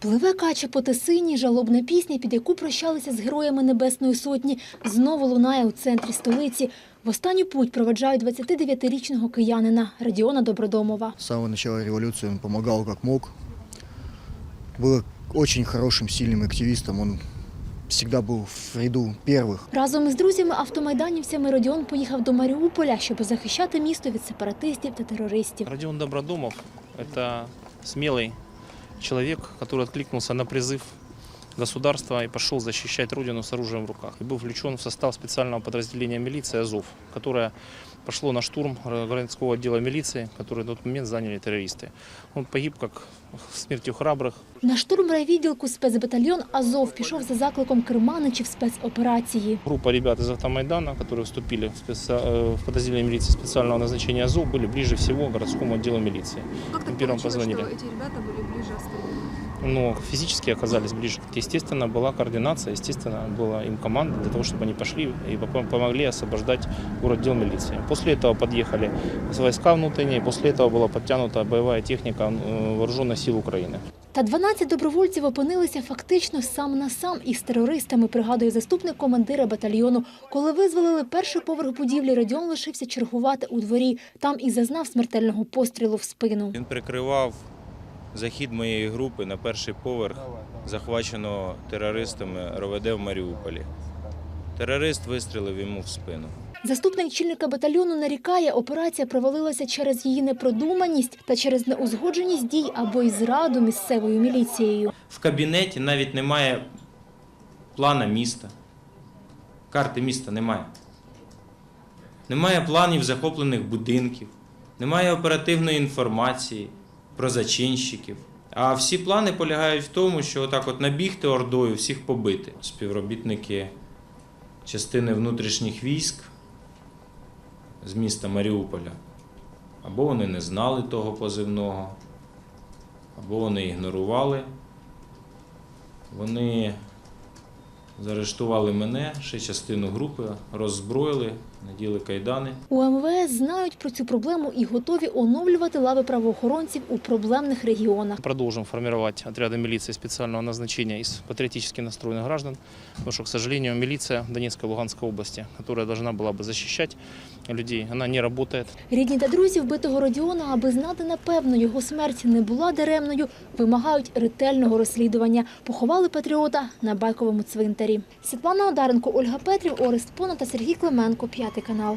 Пливе кача по тисині, жалобна пісня, під яку прощалися з героями Небесної Сотні, знову лунає у центрі столиці. В останню путь проведжають 29-річного киянина Радіона Добродомова. С самого начала революции он помогал как мог. Был очень хорошим, сильным активистом. Он всегда был в ряду первых. Разом із друзями-автомайданівцями Родіон поїхав до Маріуполя, щоб захищати місто від сепаратистів та терористів. Родион Добродомов – это смелый человек, который откликнулся на призыв государства и пошел защищать Родину с оружием в руках. И был включен в состав специального подразделения милиции «Азов», которое пошло на штурм городского отдела милиции, который на тот момент заняли террористы. Он погиб как смертью храбрых. На штурм райвідділку спецбатальйон Азов пішов за закликом керманичів спецоперації. Группа ребят из Автомайдана, которые вступили в, специ- э, в подразделение милиции специального назначения «Азов», были ближе всего к городскому отделу милиции. Как так Им первым получилось, позвонили. что эти ребята были ближе остальных? но физически оказались ближе. Естественно, была координация, естественно, была им команда для того, чтобы они пошли и поп- помогли освобождать город дел милиции. После этого подъехали войска внутренние, после этого была подтянута боевая техника э, вооруженных сил Украины. Та 12 добровольців опинилися фактично сам на сам із терористами, пригадує заступник командира батальйону. Коли визволили перший поверх будівлі, Радіон лишився чергувати у дворі. Там і зазнав смертельного пострілу в спину. Він прикривав захід моєї групи на перший поверх захваченого терористами РОВД в Маріуполі. Терорист вистрілив йому в спину. Заступник чільника батальйону нарікає, операція провалилася через її непродуманість та через неузгодженість дій або й зраду місцевою міліцією. В кабінеті навіть немає плана міста. Карти міста немає. Немає планів захоплених будинків, немає оперативної інформації про зачинщиків. А всі плани полягають в тому, що отак от набігти ордою, всіх побити. Співробітники частини внутрішніх військ з міста Маріуполя. Або вони не знали того позивного, або вони ігнорували. Вони заарештували мене, ще частину групи, роззброїли, наділи кайдани. У МВС знають про цю проблему і готові оновлювати лави правоохоронців у проблемних регіонах. Продолжим формировать отряды милиции специального назначения из патриотически настроенных граждан, потому что, к сожалению, милиция Донецкой и Луганской области, которая должна была бы защищать людей, она не работает. Рідні та друзі вбитого Родіона, аби знати напевно, його смерть не була даремною, вимагають ретельного розслідування. Поховали патріота на Байковому цвинтарі. Світлана Одаренко, Ольга Петрів, Орест Пона та Сергій Клименко. П'ятий канал.